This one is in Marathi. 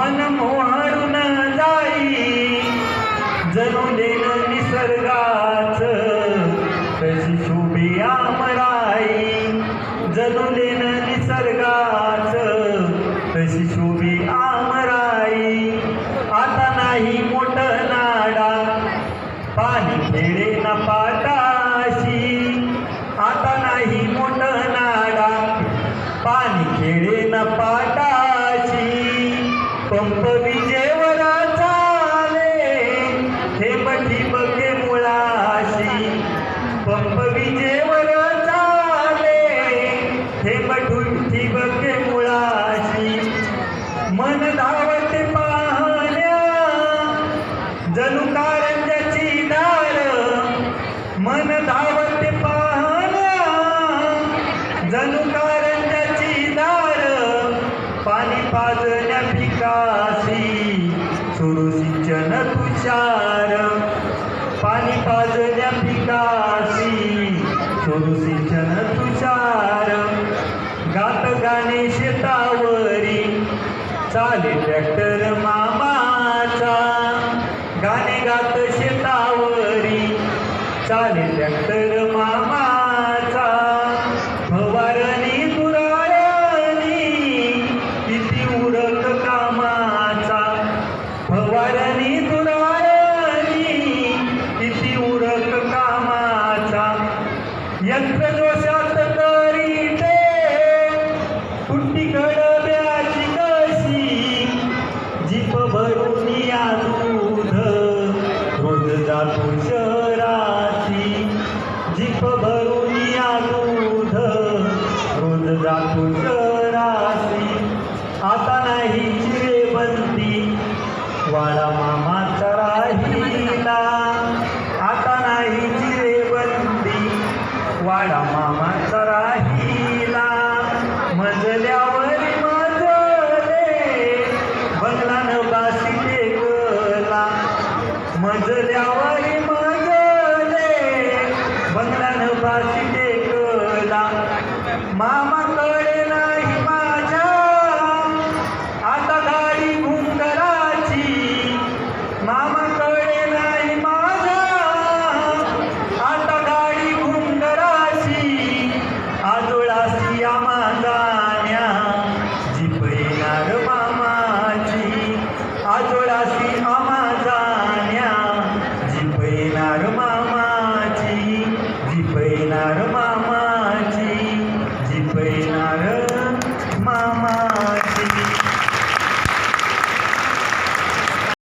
मन मोहरून जाई. जणू देन निसर्गाच. तशी शोभे आमराई. जणू देन निसर्गाच. तशी शोभे आमराई. आता नाही मोठ नाडा. पाणी खेळे न पाटाशी. आता नाही मोठ नाडा. पाणी खेळे न पाटाशी. पंप विजेवर चाले. मठी बघे मुळाशी. पंप विजेवर चाले. थेंब बघे मुळाशी. मन धावते पाहण्या. जणू कारंजाची दार. मन धावते पाहण्या. जणू कारंजाची दार. पाणी पाजण्या तुषार पाणी पाजल्या पिकासी सुरू सिंचन तुषार. गात गाणे शेतावरी चाले ट्रॅक्टर मामाचा. गाणे गात शेतावरी चाले ट्रॅक्टर मामाचा. भवा कुंडी गडव्याची कशी जीप भरून या दूध रोज जातो शहराची जीप भरून या दूध रोज जातो शहराची नाही चिरे बनती वाडा मामाचा राहिला आता नाही चिरे बनती वाडा मामा